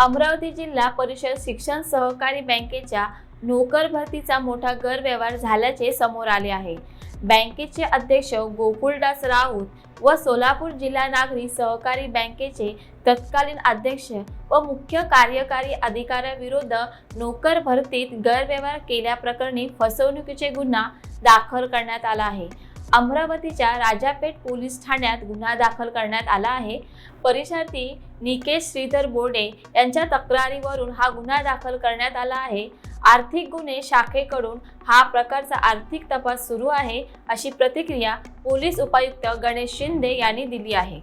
अमरावती जिल्हा परिषद शिक्षण सहकारी बँकेच्या नोकर भरतीचा मोठा गैरव्यवहार झाल्याचे समोर आले आहे. बँकेचे अध्यक्ष गोकुळदास राऊत व सोलापूर जिल्हा नागरी सहकारी बँकेचे तत्कालीन अध्यक्ष व मुख्य कार्यकारी अधिकाऱ्याविरुद्ध नोकर भरतीत गैरव्यवहार केल्याप्रकरणी फसवणुकीचे गुन्हा दाखल करण्यात आला आहे. अमरावतीच्या राजापेठ पोलीस ठाण्यात गुन्हा दाखल करण्यात आला आहे. परीक्षार्थी निकेश श्रीधर बोर्डे यांच्या तक्रारीवरून हा गुन्हा दाखल करण्यात आला आहे. आर्थिक गुन्हे शाखेकडून हा प्रकारचा आर्थिक तपास सुरू आहे अशी प्रतिक्रिया पोलीस उपायुक्त गणेश शिंदे यांनी दिली आहे.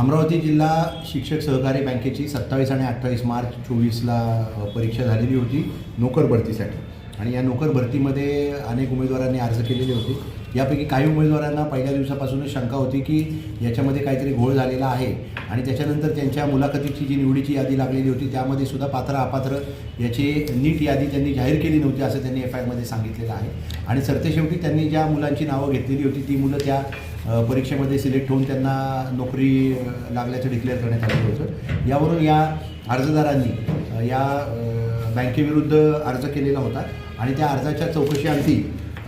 अमरावती जिल्हा शिक्षक सहकारी बँकेची सत्तावीस आणि अठ्ठावीस मार्च चोवीसला परीक्षा झालेली होती नोकर भरतीसाठी. आणि या नोकर भरतीमध्ये अनेक उमेदवारांनी अर्ज केलेले होते. यापैकी काही उमेदवारांना पहिल्या दिवसापासूनच शंका होती की याच्यामध्ये काहीतरी घोळ झालेला आहे आणि त्याच्यानंतर त्यांच्या मुलाखतीची जी निवडीची यादी लागलेली होती त्यामध्ये सुद्धा पात्र अपात्र याची नीट यादी त्यांनी जाहीर केली नव्हती असं त्यांनी एफ आय आरमध्ये सांगितलेलं आहे. आणि सरतेशेवटी त्यांनी ज्या मुलांची नावं घेतलेली होती ती मुलं त्या परीक्षेमध्ये सिलेक्ट होऊन त्यांना नोकरी लागल्याचं डिक्लेअर करण्यात आलेलं होतं. यावरून या अर्जदारांनी या बँकेविरुद्ध अर्ज केलेला होता आणि त्या अर्जाच्या चौकशीअंती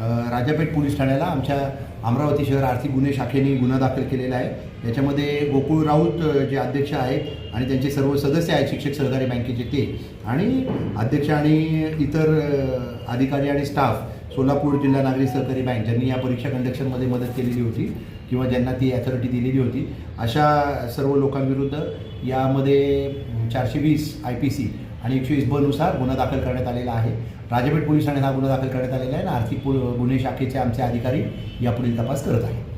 राजापेठ पोलीस ठाण्याला आमच्या अमरावती शहर आर्थिक गुन्हे शाखेने गुन्हा दाखल केलेला आहे. याच्यामध्ये गोकुळ राऊत जे अध्यक्ष आहेत आणि त्यांचे सर्व सदस्य आहेत शिक्षक सहकारी बँकेचे ते आणि अध्यक्ष आणि इतर अधिकारी आणि स्टाफ सोलापूर जिल्हा नागरी सहकारी बँक ज्यांनी या परीक्षा कंडक्शनमध्ये मदत केलेली होती किंवा ज्यांना ती अथॉरिटी दिलेली होती अशा सर्व लोकांविरुद्ध यामध्ये चारशे वीस आय पी सी आणि एकशे वीस बनुसार गुन्हा दाखल करण्यात आलेला आहे. राजपेठ पोलिसांनी ठाण्यात हा गुन्हा दाखल करण्यात आलेला आहे आणि आर्थिक पु- गुन्हे शाखेचे आमचे अधिकारी यापुढील तपास करत आहेत.